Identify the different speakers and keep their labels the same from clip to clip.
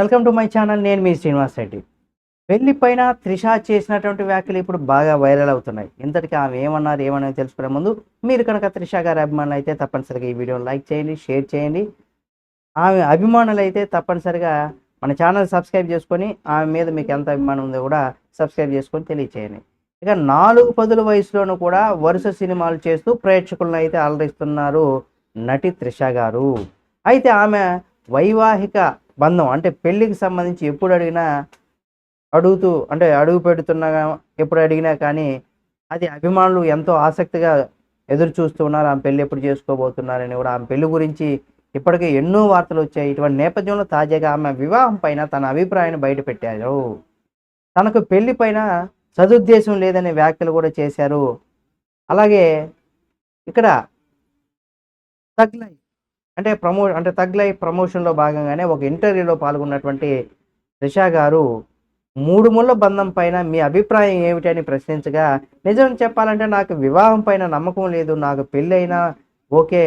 Speaker 1: Welcome to my channel నేను మీ శ్రీనివాస్ రెడ్డి. పెళ్ళి పైన త్రిష చేసినటువంటి వ్యాఖ్యలు ఇప్పుడు బాగా వైరల్ అవుతున్నాయి. ఇంతటికి ఆమె ఏమన్నారు ఏమని తెలుసుకునే ముందు మీరు కనుక త్రిష గారి అభిమానులు అయితే తప్పనిసరిగా ఈ వీడియోని లైక్ చేయండి షేర్ చేయండి. ఆమె అభిమానులు అయితే తప్పనిసరిగా మన ఛానల్ సబ్స్క్రైబ్ చేసుకొని ఆమె మీద మీకు ఎంత అభిమానం ఉందో కూడా సబ్స్క్రైబ్ చేసుకొని తెలియచేయండి. ఇక నాలుగు పదుల వయసులోనూ కూడా వరుస సినిమాలు చేస్తూ ప్రేక్షకులను అయితే అలరిస్తున్నారు నటి త్రిష గారు. అయితే ఆమె వైవాహిక బంధం. అంటే పెళ్ళికి సంబంధించి ఎప్పుడు అడిగినా అడుగుతూ అంటే అడుగు పెడుతున్నా ఎప్పుడు అడిగినా కానీ అది అభిమానులు ఎంతో ఆసక్తిగా ఎదురు చూస్తున్నారు ఆమె పెళ్ళి ఎప్పుడు చేసుకోబోతున్నారని కూడా. ఆమె పెళ్ళి గురించి ఇప్పటికే ఎన్నో వార్తలు వచ్చాయి. ఇటువంటి నేపథ్యంలో తాజాగా ఆమె వివాహం పైన తన అభిప్రాయాన్ని బయటపెట్టారు తనకు పెళ్ళి పైన సదుద్దేశం లేదనే వ్యాఖ్యలు కూడా చేశారు. అలాగే ఇక్కడ తగ్లై అంటే ప్రమో అంటే తగ్లై ప్రమోషన్లో భాగంగానే ఒక ఇంటర్వ్యూలో పాల్గొన్నటువంటి త్రిష గారు మూడు ముళ్ళ బంధం పైన మీ అభిప్రాయం ఏమిటి? అని ప్రశ్నించగా నిజం చెప్పాలంటే నాకు వివాహం పైన నమ్మకం లేదు. నాకు పెళ్ళైనా ఓకే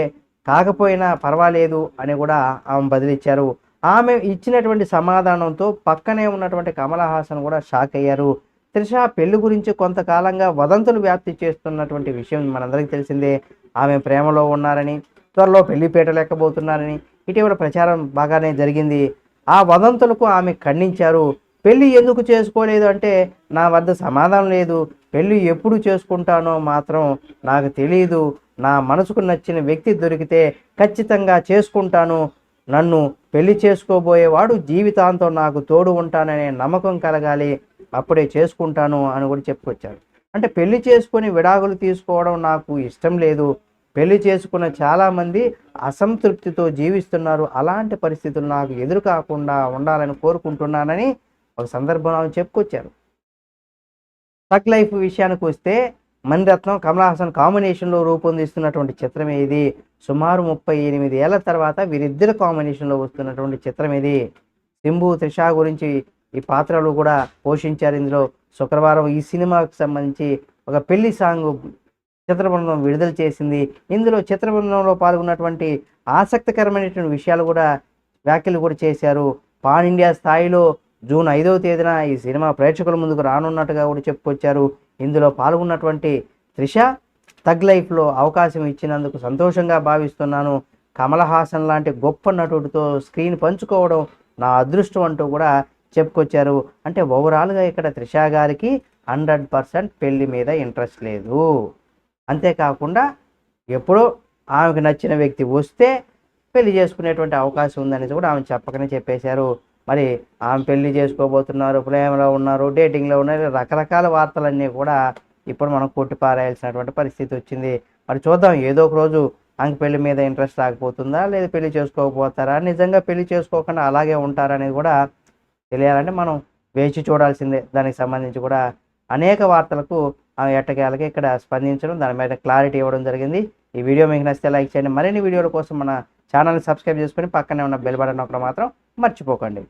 Speaker 1: కాకపోయినా పర్వాలేదు అని కూడా ఆమె బదిలిచ్చారు. ఆమె ఇచ్చినటువంటి సమాధానంతో పక్కనే ఉన్నటువంటి కమల్ హాసన్ కూడా షాక్ అయ్యారు. త్రిష పెళ్ళి గురించి కొంతకాలంగా వదంతులు వ్యాప్తి చేస్తున్నటువంటి విషయం మనందరికీ తెలిసిందే. ఆమె ప్రేమలో ఉన్నారని త్వరలో పెళ్ళి పీటలేకపోతున్నారని ఇటీవల ప్రచారం బాగానే జరిగింది. ఆ వదంతులకు ఆమె ఖండించారు. పెళ్ళి ఎందుకు చేసుకోలేదు అంటే నా వద్ద సమాధానం లేదు. పెళ్ళి ఎప్పుడు చేసుకుంటానో మాత్రం నాకు తెలియదు నా మనసుకు నచ్చిన వ్యక్తి దొరికితే ఖచ్చితంగా చేసుకుంటాను. నన్ను పెళ్ళి చేసుకోబోయేవాడు జీవితాంతం నాకు తోడు ఉంటాననే నమ్మకం కలగాలి. అప్పుడే చేసుకుంటాను అని కూడా చెప్పుకొచ్చారు. అంటే పెళ్ళి చేసుకొని విడాకులు తీసుకోవడం నాకు ఇష్టం లేదు. పెళ్ళి చేసుకున్న చాలామంది అసంతృప్తితో జీవిస్తున్నారు. అలాంటి పరిస్థితులు నాకు ఎదురు కాకుండా ఉండాలని కోరుకుంటున్నానని ఒక సందర్భంలో ఆమె చెప్పుకొచ్చారు. టక్ లైఫ్ విషయానికి వస్తే మణిరత్నం కమలహాసన్ కాంబినేషన్లో రూపొందిస్తున్నటువంటి చిత్రం ఇది సుమారు ముప్పై ఎనిమిది ఏళ్ళ తర్వాత వీరిద్దరు కాంబినేషన్లో వస్తున్నటువంటి చిత్రం ఇది సింబు త్రిష గురించి ఈ పాత్రలు కూడా పోషించారు. ఇందులో శుక్రవారం ఈ సినిమాకు సంబంధించి ఒక పెళ్ళి సాంగ్ చిత్రబృందం విడుదల చేసింది. ఇందులో చిత్రబృందంలో పాల్గొన్నటువంటి ఆసక్తికరమైనటువంటి విషయాలు కూడా వ్యాఖ్యలు కూడా చేశారు. పాన్ ఇండియా స్థాయిలో జూన్ ఐదవ తేదీన ఈ సినిమా ప్రేక్షకుల ముందుకు రానున్నట్టుగా కూడా చెప్పుకొచ్చారు. ఇందులో పాల్గొన్నటువంటి త్రిష తగ్ లైఫ్లో అవకాశం ఇచ్చినందుకు సంతోషంగా భావిస్తున్నాను. కమల్ హాసన్ లాంటి గొప్ప నటుడితో స్క్రీన్ పంచుకోవడం నా అదృష్టం అంటూ కూడా చెప్పుకొచ్చారు. అంటే ఓవరాల్గా ఇక్కడ త్రిష గారికి హండ్రెడ్ పర్సెంట్ పెళ్ళి మీద ఇంట్రెస్ట్ లేదు. అంతేకాకుండా ఎప్పుడో ఆమెకు నచ్చిన వ్యక్తి వస్తే పెళ్ళి చేసుకునేటువంటి అవకాశం ఉందని కూడా ఆమె చెప్పకనే చెప్పేశారు. మరి ఆమె పెళ్ళి చేసుకోబోతున్నారు ప్రేమలో ఉన్నారు డేటింగ్లో ఉన్నారు రకరకాల వార్తలన్నీ కూడా ఇప్పుడు మనం కొట్టిపారేయాల్సినటువంటి పరిస్థితి వచ్చింది. మరి చూద్దాం ఏదో ఒక రోజు ఆమె పెళ్ళి మీద ఇంట్రెస్ట్ రాకపోతుందా లేదా పెళ్ళి చేసుకోకపోతారా నిజంగా పెళ్ళి చేసుకోకుండా అలాగే ఉంటారా అనేది కూడా తెలియాలంటే మనం వేచి చూడాల్సిందే. దానికి సంబంధించి కూడా అనేక వార్తలకు ఆమె ఎట్టకేలకి ఇక్కడ స్పందించడం దాని మీద క్లారిటీ ఇవ్వడం జరిగింది. ఈ వీడియో మీకు నచ్చితే లైక్ చేయండి. మరిన్ని వీడియోల కోసం మన ఛానల్ని సబ్స్క్రైబ్ చేసుకొని పక్కనే ఉన్న బెల్ బటన్ ఒకటి మాత్రం మర్చిపోకండి.